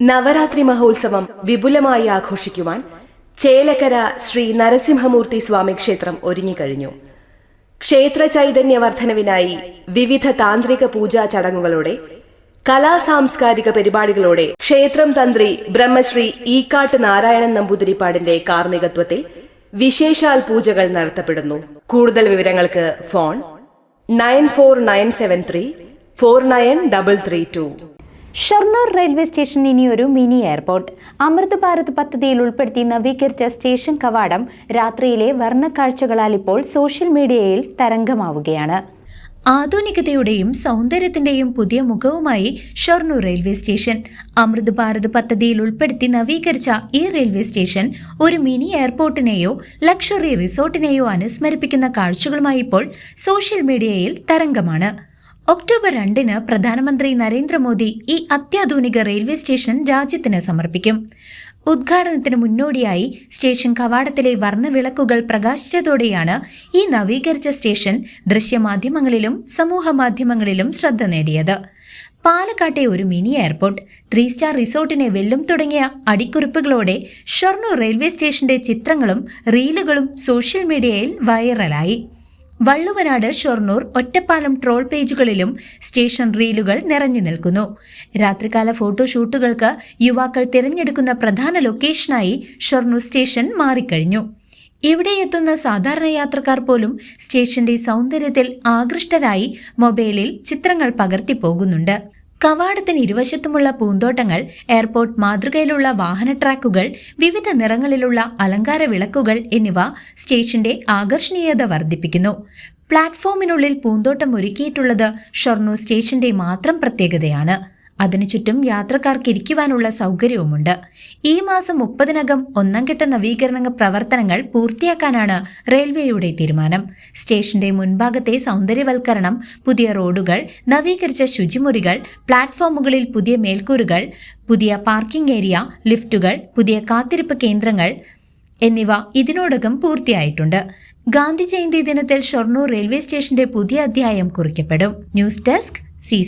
നവരാത്രി മഹോത്സവം വിപുലമായി ആഘോഷിക്കുവാൻ ചേലക്കര ശ്രീ നരസിംഹമൂർത്തി സ്വാമി ക്ഷേത്രം ഒരുങ്ങിക്കഴിഞ്ഞു ക്ഷേത്ര ചൈതന്യ വർധനവിനായി വിവിധ താന്ത്രിക പൂജാ ചടങ്ങുകളോടെ കലാ സാംസ്കാരിക പരിപാടികളോടെ ക്ഷേത്രം തന്ത്രി ബ്രഹ്മശ്രീ ഈക്കാട്ട് നാരായണൻ നമ്പൂതിരിപ്പാടിന്റെ കാർമ്മികത്വത്തിൽ വിശേഷാൽ പൂജകൾ നടത്തപ്പെടുന്നു. കൂടുതൽ വിവരങ്ങൾക്ക് phone nine four nine seven three four nine double three two. Shoranur railway station ഇനി ഒരു മിനി എയർപോർട്ട്. അമൃത് ഭാരത് പദ്ധതിയിൽ ഉൾപ്പെടുത്തി നവീകരിച്ച സ്റ്റേഷൻ കവാടം രാത്രിയിലെ വർണക്കാഴ്ചകളാൽ ഇപ്പോൾ സോഷ്യൽ മീഡിയയിൽ തരംഗമാവുകയാണ്. ആധുനികതയുടെയും സൗന്ദര്യത്തിന്റെയും പുതിയ മുഖവുമായി ഷൊർണൂർ റെയിൽവേ സ്റ്റേഷൻ. അമൃത് ഭാരത് പദ്ധതിയിൽ ഉൾപ്പെടുത്തി നവീകരിച്ച ഈ റെയിൽവേ സ്റ്റേഷൻ ഒരു മിനി എയർപോർട്ടിനെയോ ലക്ഷറി റിസോർട്ടിനെയോ അനുസ്മരിപ്പിക്കുന്ന കാഴ്ചകളുമായി ഇപ്പോൾ സോഷ്യൽ മീഡിയയിൽ തരംഗമാണ്. ഒക്ടോബർ രണ്ടിന് പ്രധാനമന്ത്രി നരേന്ദ്രമോദി ഈ അത്യാധുനിക റെയിൽവേ സ്റ്റേഷൻ രാജ്യത്തിന് സമർപ്പിക്കും. ഉദ്ഘാടനത്തിന് മുന്നോടിയായി സ്റ്റേഷൻ കവാടത്തിലെ വർണവിളക്കുകൾ പ്രകാശിച്ചതോടെയാണ് ഈ നവീകരിച്ച സ്റ്റേഷൻ ദൃശ്യമാധ്യമങ്ങളിലും സമൂഹമാധ്യമങ്ങളിലും ശ്രദ്ധ നേടിയത്. പാലക്കാട്ടെ ഒരു മിനി എയർപോർട്ട് ത്രീ സ്റ്റാർ റിസോർട്ടിനെ വെല്ലും തുടങ്ങിയ അടിക്കുറിപ്പുകളോടെ ഷൊർണൂർ റെയിൽവേ സ്റ്റേഷന്റെ ചിത്രങ്ങളും റീലുകളും സോഷ്യൽ മീഡിയയിൽ വൈറലായി. വള്ളുവനാട് ഷൊർണൂർ ഒറ്റപ്പാലം ട്രോൾ പേജുകളിലും സ്റ്റേഷൻ റീലുകൾ നിറഞ്ഞു നിൽക്കുന്നു. രാത്രികാല ഫോട്ടോഷൂട്ടുകൾക്ക് യുവാക്കൾ തിരഞ്ഞെടുക്കുന്ന പ്രധാന ലൊക്കേഷനായി ഷൊർണൂർ സ്റ്റേഷൻ മാറിക്കഴിഞ്ഞു. ഇവിടെ എത്തുന്ന സാധാരണ യാത്രക്കാർ പോലും സ്റ്റേഷന്റെ സൗന്ദര്യത്തിൽ ആകൃഷ്ടരായി മൊബൈലിൽ ചിത്രങ്ങൾ പകർത്തി പകർത്തിപ്പോകുന്നുണ്ട്. കവാടത്തിന് ഇരുവശത്തുമുള്ള പൂന്തോട്ടങ്ങൾ എയർപോർട്ട് മാതൃകയിലുള്ള വാഹന ട്രാക്കുകൾ വിവിധ നിറങ്ങളിലുള്ള അലങ്കാര വിളക്കുകൾ എന്നിവ സ്റ്റേഷന്റെ ആകർഷണീയത വർദ്ധിപ്പിക്കുന്നു. പ്ലാറ്റ്ഫോമിനുള്ളിൽ പൂന്തോട്ടം ഒരുക്കിയിട്ടുള്ളത് ഷൊർണൂർ സ്റ്റേഷന്റെ മാത്രം പ്രത്യേകതയാണ്. അതിനു ചുറ്റും യാത്രക്കാർക്ക് ഇരിക്കുവാനുള്ള സൗകര്യവുമുണ്ട്. ഈ മാസം മുപ്പതിനകം ഒന്നാം ഘട്ട നവീകരണ പ്രവർത്തനങ്ങൾ പൂർത്തിയാക്കാനാണ് റെയിൽവേയുടെ തീരുമാനം. സ്റ്റേഷന്റെ മുൻഭാഗത്തെ സൗന്ദര്യവൽക്കരണം പുതിയ റോഡുകൾ നവീകരിച്ച ശുചിമുറികൾ പ്ലാറ്റ്ഫോമുകളിൽ പുതിയ മേൽക്കൂരുകൾ പുതിയ പാർക്കിംഗ് ഏരിയ ലിഫ്റ്റുകൾ പുതിയ കാത്തിരിപ്പ് കേന്ദ്രങ്ങൾ എന്നിവ ഇതിനോടകം പൂർത്തിയായിട്ടുണ്ട്. ഗാന്ധി ജയന്തി ദിനത്തിൽ ഷൊർണൂർ റെയിൽവേ സ്റ്റേഷന്റെ പുതിയ അധ്യായം കുറിക്കപ്പെടും. News desk C